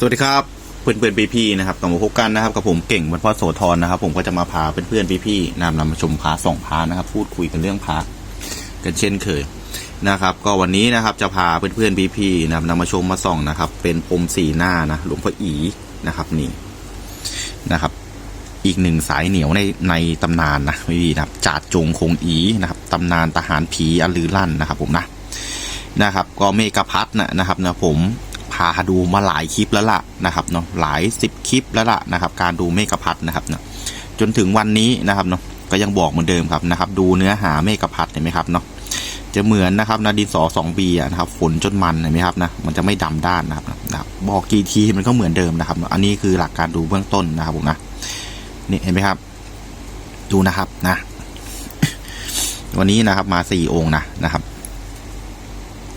สวัสดีครับเพื่อนเพื่อนพี่ๆนะครับกลับมาพบกันนะครับกับผมเก่งบรรพตโสธรนะครับ ผมก็จะมาพาเพื่อนเพื่อนพี่ๆนำนำมาชมพาส่องพานะครับ พูดคุยกันเรื่องพากันเช่นเคยนะครับ ก็วันนี้นะครับจะพาเพื่อนเพื่อนพี่ๆนำนำมาชมมาส่องนะครับ เป็นพรมสีหน้านะหลวงพ่ออีนะครับนี่นะครับ อีกหนึ่งสายเหนียวในในตำนานนะพี่ๆนะครับจาดจงคงอีนะครับตำนานทหารผีอลือลั่นนะครับ ผมนะนะครับ ก็เมกะพัทนะนะครับนะผมาดูมาหลายคลิปแล้วล่ะนะครับเนาะหลายสิบคลิปแล้วล่ะนะครับ การดูเมกะพัทนะครับเนาะจนถึงวันนี้นะครับเนาะก็ยังบอกเหมือนเดิมครับนะครับ ดูเนื้อหาเมกะพัทเห็นไหมครับเนาะจะเหมือนนะครับนาดินสอสองปีนะครับ ฝนจนมันเห็นไหมครับนะมันจะไม่ดำด้านนะครับนะครับบอกกี่ทีมันก็เหมือนเดิมนะครับ อันนี้คือหลักการดูเบื้องต้นนะครับผมนะนี่เห็นไหมครับ ดูนะครับนะ วันนี้นะครับมาสี่องค์นะนะครับ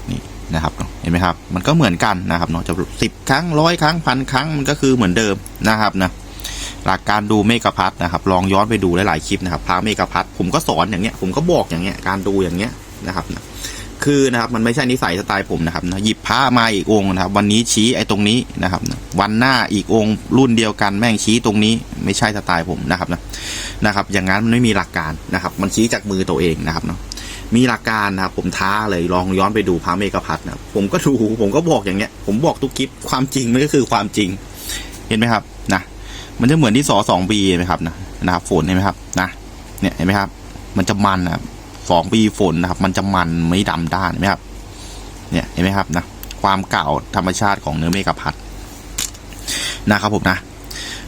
นี่นะครับ เห็นไหมครับ มันก็เหมือนกันนะครับเนาะจะสิบครั้งร้อยครั้งพันครั้งมันก็คือเหมือนเดิมนะครับนะหลักการดูเมกะพัทนะครับ ลองย้อนไปดูหลายๆคลิปนะครับพระเมกะพัทผมก็สอนอย่างเงี้ยผมก็บอกอย่างเงี้ยการดูอย่างเงี้ยนะครับนะคือนะครับมันไม่ใช่นิสัยสไตล์ผมนะครับนะหยิบผ้ามาอีกองนะครับ วันนี้ชี้ไอ้ตรงนี้นะครับนะวันหน้าอีกองรุ่นเดียวกันแม่งชี้ตรงนี้ ไม่ใช่สไตล์ผมนะครับนะนะครับ อย่างนั้นมันไม่มีหลักการนะครับ มันชี้จากมือตัวเองนะครับเนาะ มีหลักการนะครับผมท้าเลยลองย้อนไปดูพระเมกะพัทนะผมก็ดูผมก็บอกอย่างเงี้ย ผมบอกทุกคลิปความจริงมันก็คือความจริง เห็นไหมครับนะมันจะเหมือนที่สอสองปีเห็นไหมครับนะนะครับฝนเห็นไหมครับนะเนี่ยเห็นไหมครับ มันจะมันนะสองปีฝนนะครับ มันจะมันไม่ดำด้านเห็นไหมครับเนี่ยเห็นไหมครับนะความเก่าธรรมชาติของเนื้อเมกะพัทนะครับผมนะ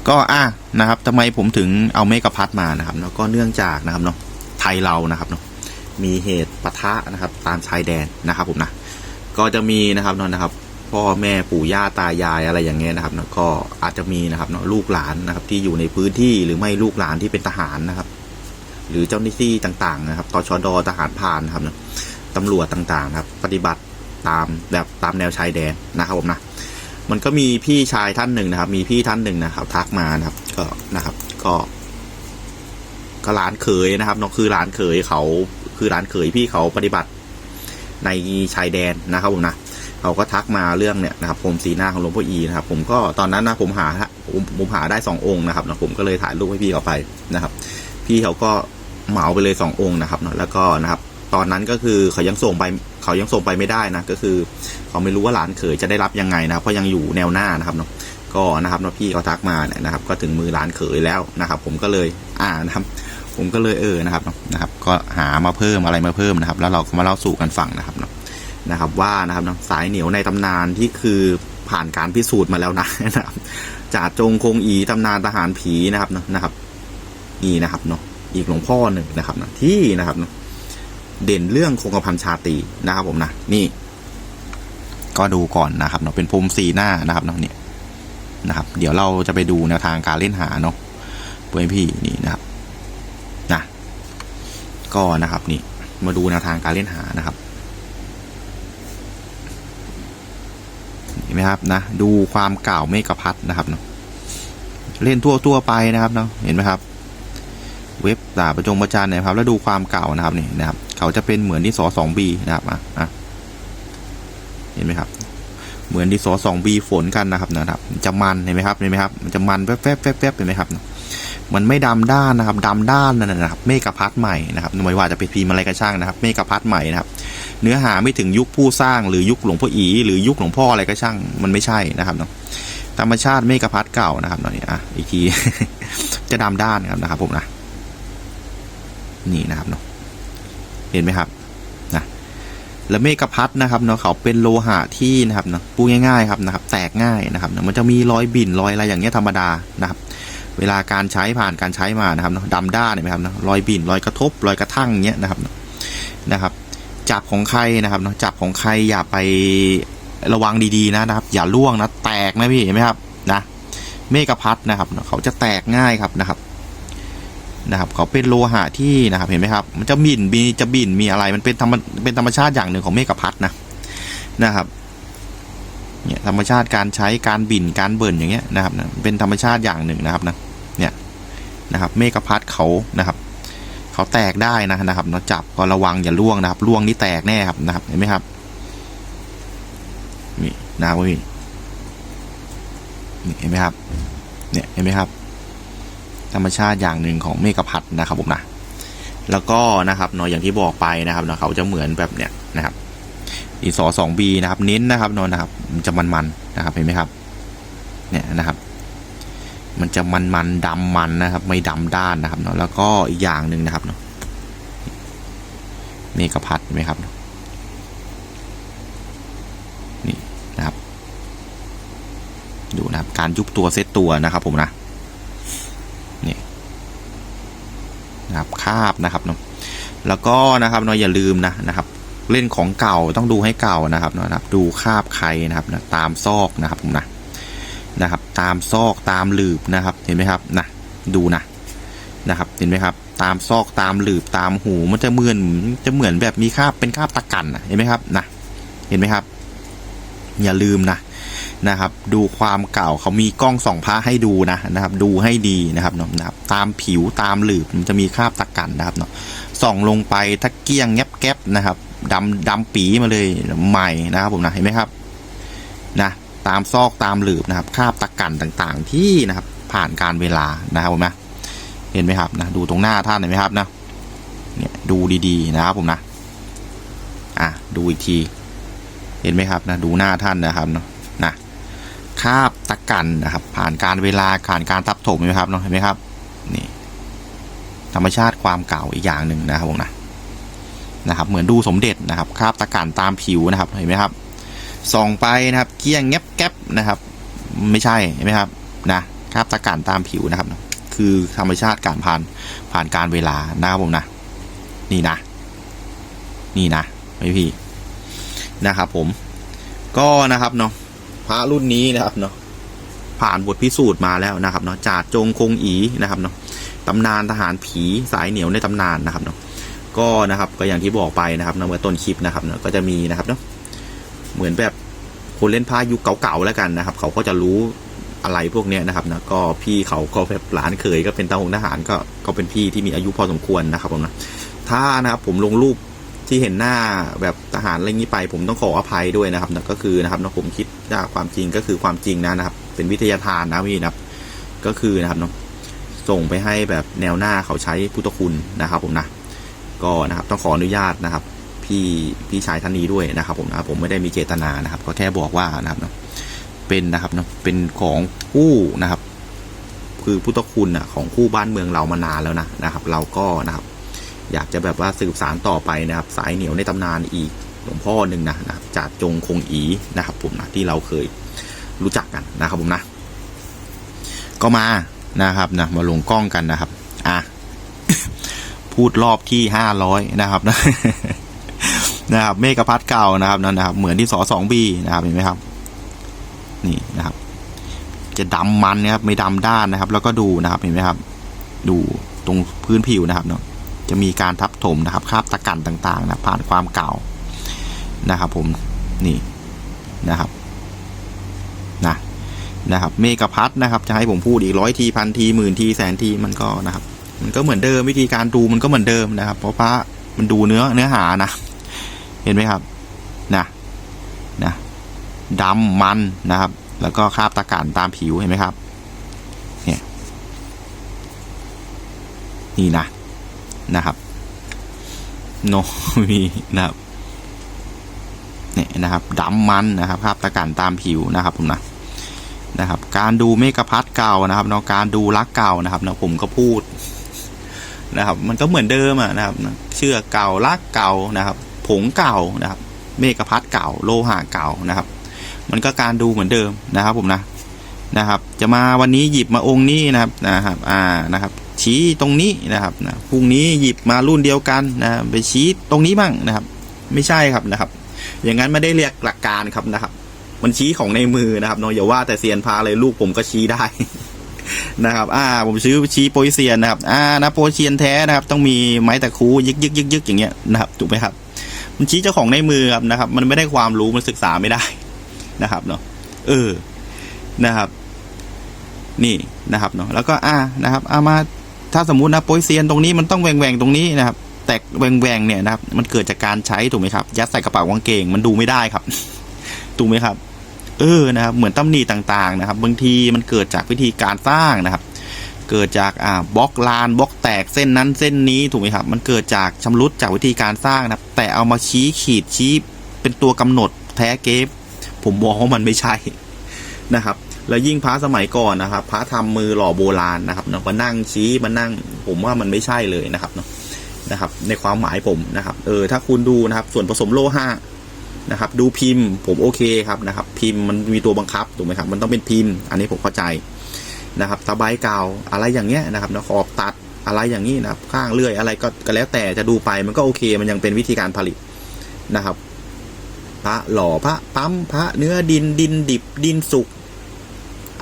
ก็อะนะครับทำไมผมถึงเอาเมกะพัทมานะครับแล้วก็เนื่องจากนะครับเนาะไทยเรานะครับเนาะ มีเหตุปะทะนะครับ ตามชายแดนนะครับผมนะก็จะมีนะครับเนาะนะครับ พ่อแม่ปู่ย่าตายายอะไรอย่างเงี้ยนะครับนะก็อาจจะมีนะครับเนาะลูกหลานนะครับ ที่อยู่ในพื้นที่หรือไม่ลูกหลานที่เป็นทหารนะครับ หรือเจ้าหน้าที่ต่างๆ นะครับตชดทหารพรานนะครับนะตำรวจต่างๆนะครับ ปฏิบัติตามแบบตามแนวชายแดนนะครับผมนะมันก็มีพี่ชายท่านหนึ่งนะครับ มีพี่ท่านหนึ่งนะครับ ทักมานะครับ ก็นะครับ ก็ ก็ร้านเขยนะครับเนาะคือร้านเขยเขาคือร้านเขยพี่เขาปฏิบัติในชายแดนนะครับผมนะเขาก็ทักมาเรื่องเนี่ยนะครับผมสีหน้าของหลวงพ่ออีนะครับ ผมก็ตอนนั้นนะผมหาผมผมหาได้สององค์นะครับนะผมก็เลยถ่ายรูปให้พี่เขาไปนะครับ พี่เขาก็เหมาไปเลยสององค์นะครับเนาะแล้วก็นะครับ ตอนนั้นก็คือเขายังส่งไปเขายังส่งไปไม่ได้นะก็คือ เขาไม่รู้ว่าหลานเขยจะได้รับยังไงนะเพราะยังอยู่แนวหน้านะครับเนาะก็นะครับเนาะพี่เขาทักมาเนี่ยนะครับ ก็ถึงมือหลานเขยแล้วนะครับ ผมก็เลยอ่านะครับ ผมก็เลยเออนะครับนะครับ ก็หามาเพิ่มอะไรมาเพิ่มนะครับ แล้วเราก็มาเล่าสู่กันฟังนะครับเนาะนะครับ ว่านะครับสายเหนียวในตำนานที่คือผ่านการพิสูจน์มาแล้วนะนะครับจ่าจงคงอีตำนานทหารผีนะครับเนาะนะครับนี่นะครับเนาะอีกหลวงพ่อหนึ่งนะครับนะที่นะครับเนาะเด่นเรื่องคงกระพันชาตีนะครับผมนะนี่ก็ดูก่อนนะครับเนาะเป็นพรมสีหน้านะครับเนาะเนี่ยนะครับ เดี๋ยวเราจะไปดูแนวทางการเล่นหาเนาะเพื่อนพี่นี่นะครับ ก็นะครับนี่มาดูแนวทางการเล่นหานะครับเห็นไหมครับนะดูความเก่าเมกะพัทนะครับเนาะเล่นทั่วทั่วไปนะครับเนาะเห็นไหมครับ เว็บด่าประจงประจานนะครับ แล้วดูความเก่านะครับนี่นะครับ เขาจะเป็นเหมือนที่สอสองบีนะครับอะอะเห็นไหมครับ เหมือนที่สอสองบีฝนกันนะครับนะครับ จะมันเห็นไหมครับเห็นไหมครับมันจะมันแวบแวบแวบแวบเห็นไหมครับ มันไม่ดำด้านนะครับดำด้านนั่นนะครับ เมกะพัทใหม่นะครับไม่ว่าจะเป็นพิมพ์อะไรก็ช่างนะครับ เมกะพัทใหม่นะครับ เนื้อหาไม่ถึงยุคผู้สร้างหรือยุคหลวงพ่ออี หรือยุคหลวงพ่ออะไรก็ช่าง มันไม่ใช่นะครับเนาะธรรมชาติเมกะพัทเก่านะครับเนาะนี่อะอีกทีจะดำด้านนะครับนะครับ ผมนะนี่นะครับเนาะเห็นไหมครับนะแล้วเมกะพัทนะครับเนาะเขาเป็นโลหะที่นะครับเนาะพูง่ายๆครับนะครับ แตกง่ายนะครับเนาะมันจะมีรอยบิ่นรอยอะไรอย่างเงี้ยธรรมดานะครับ เวลาการใช้ผ่านการใช้มานะครับเนาะดำด้านเห็นไหมครับเนาะรอยบิ่นรอยกระทบรอยกระทั่งเงี้ยนะครับนะครับ จับของใครนะครับเนาะจับของใครอย่าไประวังดีๆนะนะครับ อย่าล่วงนะแตกนะพี่เห็นไหมครับนะเมกะพัทนะครับเนาะเขาจะแตกง่ายครับนะครับนะครับเขาเป็นโลหะที่นะครับเห็นไหมครับ มันจะบินมีจะบินมีอะไรมันเป็นธรรมเป็นธรรมชาติอย่างหนึ่งของเมกะพัทนะนะครับ เนี่ยธรรมชาติการใช้การบิ่นการเบิ่นอย่างเงี้ยนะครับนะเป็นธรรมชาติอย่างหนึ่งนะครับนะเนี่ยนะครับเมกะพัทเขานะครับเขาแตกได้นะนะครับเนาะจับก็ระวังอย่าล่วงนะครับล่วงนี่แตกแน่ครับนะครับเห็นไหมครับนี่นะครับพี่นี่เห็นไหมครับเนี่ยเห็นไหมครับ ธรรมชาติอย่างหนึ่งของเมกะพัดนะครับผมนะแล้วก็นะครับเนาะอย่างที่บอกไปนะครับเนาะเขาจะเหมือนแบบเนี้ยนะครับ อีสอสองบีนะครับ เน้นนะครับนาะนะครับ มันจะมันๆนะครับเห็นไหมครับ เนี่ยนะครับ มันจะมันๆดำมันนะครับ ไม่ดำด้านนะครับเนาะแล้วก็อีกอย่างหนึ่งนะครับเนาะเมกะพัดเห็นไหมครับ นี่นะครับ ดูนะครับ การยุบตัวเซตตัวนะครับ ผมนะ นี่นะครับ คาบนะครับเนาะแล้วก็นะครับเนาะอย่าลืมนะนะครับ เล่นของเก่าต้องดูให้เก่านะครับเนาะนะครับ ดูคาบใครนะครับนะตามซอกนะครับผมนะนะครับ ตามซอกตามหลืบนะครับ เห็นไหมครับนะดูนะนะครับ เห็นไหมครับ ตามซอกตามหลืบตามหูมันจะเหมือนจะเหมือนแบบมีคาบเป็นคาบตะกันนะเห็นไหมครับนะเห็นไหมครับ อย่าลืมนะนะครับ ดูความเก่าเขามีกล้องส่องพระให้ดูนะนะครับ ดูให้ดีนะครับเนาะนะครับ ตามผิวตามหลืบมันจะมีคราบตะกันนะครับเนาะส่องลงไปถ้าเกี้ยงแงบแกบนะครับ ดำดำปีมาเลยใหม่นะครับผมนะเห็นไหมครับนะตามซอกตามหลืบนะครับคาบตะกันต่างๆ ที่นะครับ ผ่านการเวลานะครับผมนะเห็นไหมครับนะดูตรงหน้าท่านเห็นไหมครับนะเนี่ยดูดีๆนะครับผมนะอะดูอีกที เห็นไหมครับนะดูหน้าท่านนะครับเนาะนะคาบตะกันนะครับ ผ่านการเวลาผ่านการทับถมเห็นไหมครับเนาะเห็นไหมครับนี่ธรรมชาติความเก่าอีกอย่างหนึ่งนะครับผมนะ นะครับเหมือนดูสมเด็จนะครับคาบตะกันตามผิวนะครับเห็นไหมครับส่องไปนะครับเกี้ยงแงบแก๊บนะครับ ไม่ใช่เห็นไหมครับนะคาบตะกันตามผิวนะครับ คือธรรมชาติการผ่านผ่านการเวลานะครับผมนะนี่นะ นี่นะไม่พี่นะครับ ผม ก็นะครับเนาะพระรุ่นนี้นะครับเนาะผ่านบทพิสูจน์มาแล้วนะครับเนาะจาดจงคงอีนะครับเนาะตำนานทหารผีสายเหนียวในตำนานนะครับเนาะ ก็นะครับก็อย่างที่บอกไปนะครับเนะเมื่อต้นคลิปนะครับนะก็จะมีนะครับเนาะเหมือนแบบคนเล่นพระยุคเก่าๆแล้วกันนะครับ เขาก็จะรู้อะไรพวกเนี้ยนะครับนะก็พี่เขาก็แบบหลานเคยก็เป็นตาหงทหารก็ก็เป็นพี่ที่มีอายุพอสมควรนะครับผมนะถ้านะครับผมลงรูปที่เห็นหน้าแบบทหารอะไรงี้ไป ผมต้องขออภัยด้วยนะครับนะก็คือนะครับนะผมคิดว่าความจริงก็คือความจริงนะนะครับ เป็นวิทยาทานนะพี่นะครับ ก็คือนะครับเนาะส่งไปให้แบบแนวหน้าเขาใช้พุทธคุณนะครับผมนะ ก็นะครับต้องขออนุญาตนะครับ พี่พี่ชายท่านนี้ด้วยนะครับ ผมนะผมไม่ได้มีเจตนานะครับ ก็แค่บอกว่านะครับเนาะเป็นนะครับเนาะเป็นของคู่นะครับ คือพุทธคุณนะของคู่บ้านเมืองเรามานานแล้วนะนะครับ เราก็นะครับ อยากจะแบบว่าสืบสารต่อไปนะครับ สายเหนียวในตำนานอีกหลวงพ่อหนึ่งนะนะจากจงคงอีนะครับ ผมนะที่เราเคยรู้จักกันนะครับผมนะ ก็มานะครับนะมาลงกล้องกันนะครับ อะ พูดรอบที่ห้าร้อยนะครับนะนะครับเมกะพัดเก่านะครับนั่นนะครับ เหมือนที่สอสองบีนะครับเห็นไหมครับ นี่นะครับ จะดำมันนะครับไม่ดำด้านนะครับ แล้วก็ดูนะครับเห็นไหมครับ ดูตรงพื้นผิวนะครับเนาะจะมีการทับถมนะครับคราบตะกันต่างๆนะผ่านความเก่านะครับ ผมนี่นะครับนะนะครับ เมกะพัดนะครับ จะให้ผมพูดอีกร้อยทีพันทีหมื่นทีแสนทีมันก็นะครับ มันก็เหมือนเดิมวิธีการดูมันก็เหมือนเดิมนะครับ เพราะพระมันดูเนื้อเนื้อหานะ เห็นไหมครับนะนะดำมันนะครับ แล้วก็คราบตะกันตามผิวเห็นไหมครับ เนี่ย นี่นะนะครับโนมีนะครับเนี่ยนะครับดำมันนะครับคราบตะกันตามผิวนะครับผมนะนะครับ การดูเมกะพัดเก่านะครับเนาะการดูรักเก่านะครับเนาะผมก็พูด นะครับ มันก็เหมือนเดิมอะนะครับ เชื่อเก่ารักเก่านะครับ ผงเก่านะครับ เมกะพัดเก่า โลหะเก่านะครับ มันก็การดูเหมือนเดิมนะครับผมนะนะครับ จะมาวันนี้หยิบมาองค์นี้นะครับนะครับ อ่านะครับ ชี้ตรงนี้นะครับนะพรุ่งนี้หยิบมารุ่นเดียวกันนะไปชี้ตรงนี้บ้างนะครับ ไม่ใช่ครับนะครับ อย่างนั้นไม่ได้เรียกหลักการครับนะครับ มันชี้ของในมือนะครับเนาะอย่าว่าแต่เซียนพาเลยลูกผมก็ชี้ได้ นะครับ อ่า ผมซื้อชี้โปรยเซียนนะครับ อ่านะโปรยเซียนแท้นะครับ ต้องมีไม้ตะคูยึกยึกยึกยึกอย่างเงี้ยนะครับ ถูกไหมครับ มันชี้เจ้าของในมือครับนะครับ มันไม่ได้ความรู้ มันศึกษาไม่ได้นะครับเนาะ เออ นะครับ นี่นะครับเนาะ แล้วก็อ่านะครับ เอามา ถ้าสมมุตินะโปรยเซียนตรงนี้มันต้องแหวงแหวงตรงนี้นะครับ แต่แหวงแหวงเนี่ยนะครับ มันเกิดจากการใช้ถูกไหมครับ ยัดใส่กระเป๋ากางเกง มันดูไม่ได้ครับ ถูกไหมครับ เออนะครับเหมือนตำหนิต่างๆนะครับ บางทีมันเกิดจากวิธีการสร้างนะครับ เกิดจากอ่าบล็อกลานบล็อกแตกเส้นนั้นเส้นนี้ถูกไหมครับ มันเกิดจากชำรุดจากวิธีการสร้างนะครับ แต่เอามาชี้ขีดชี้เป็นตัวกำหนดแท้เกฟผมมองว่ามันไม่ใช่นะครับแล้วยิ่งพระสมัยก่อนนะครับพระทำมือหล่อโบราณนะครับเนาะมานั่งชี้มานั่ง ผมว่ามันไม่ใช่เลยนะครับเนาะนะครับ ในความหมายผมนะครับ เออถ้าคุณดูนะครับ ส่วนผสมโลหะ นะครับ ดูพิมพ์ผมโอเคครับนะครับ พิมพ์มันมีตัวบังคับถูกไหมครับ มันต้องเป็นพิมพ์ อันนี้ผมเข้าใจนะครับตะไบเก่าอะไรอย่างเงี้ยนะครับนะขอบตัดอะไรอย่างนี้นะครับ ข้างเลื่อยอะไรก็ก็แล้วแต่จะดูไปมันก็โอเค มันยังเป็นวิธีการผลิตนะครับ พระหล่อพระปั๊มพระเนื้อดินดินดิบดินสุก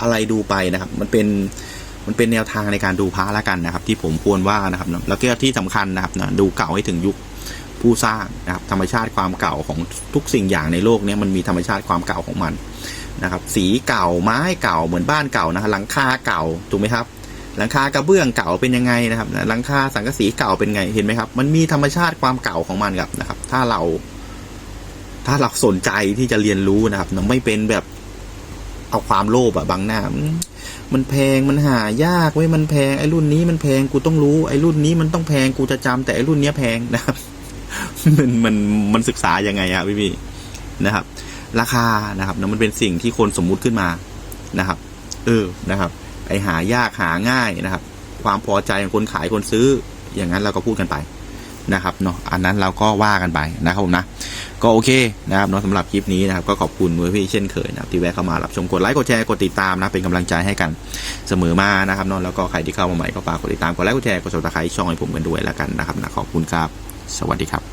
อะไรดูไปนะครับ มันเป็นมันเป็นแนวทางในการดูพระละกันนะครับ ที่ผมควรว่านะครับ แล้วก็ที่สำคัญนะครับนะดูเก่าให้ถึงยุค ผู้สร้างนะครับธรรมชาติความเก่าของทุกสิ่งอย่างในโลกนี้มันมีธรรมชาติความเก่าของมันนะครับสีเก่าไม้เก่าเหมือนบ้านเก่านะหลังคาเก่าถูกไหมครับ หลังคากระเบื้องเก่าเป็นยังไงนะครับ หลังคาสังกะสีเก่าเป็นไงเห็นไหมครับ มันมีธรรมชาติความเก่าของมันครับนะครับ ถ้าเรา ถ้าเราสนใจที่จะเรียนรู้นะครับเราไม่เป็นแบบเอาความโลภอะบังหน้ามันแพงมันหายากเว้ยมันแพงไอ้รุ่นนี้มันแพงกูต้องรู้ไอ้รุ่นนี้มันต้องแพงกูจะจำแต่ไอ้รุ่นเนี้ยแพงนะครับ มันมันมันศึกษายังไงอะพี่พี่นะครับ ราคานะครับนะมันเป็นสิ่งที่คนสมมุติขึ้นมานะครับ เออนะครับไอหายากหาง่ายนะครับ ความพอใจของคนขายคนซื้อ อย่างนั้นเราก็พูดกันไปนะครับเนาะอันนั้นเราก็ว่ากันไปนะครับผมนะ ก็โอเคนะครับเนาะสำหรับคลิปนี้นะครับ ก็ขอบคุณมือพี่เช่นเคยนะครับที่แวะเข้ามารับชมกดไลค์กดแชร์กดติดตามนะเป็นกำลังใจให้กันเสมอมานะครับเนาะแล้วก็ใครที่เข้ามาใหม่ก็ฝากกดติดตามกดไลค์กดแชร์กดซับสไครช่องให้ผมกันด้วยแล้วกันนะครับนะขอบคุณครับ สวัสดีครับ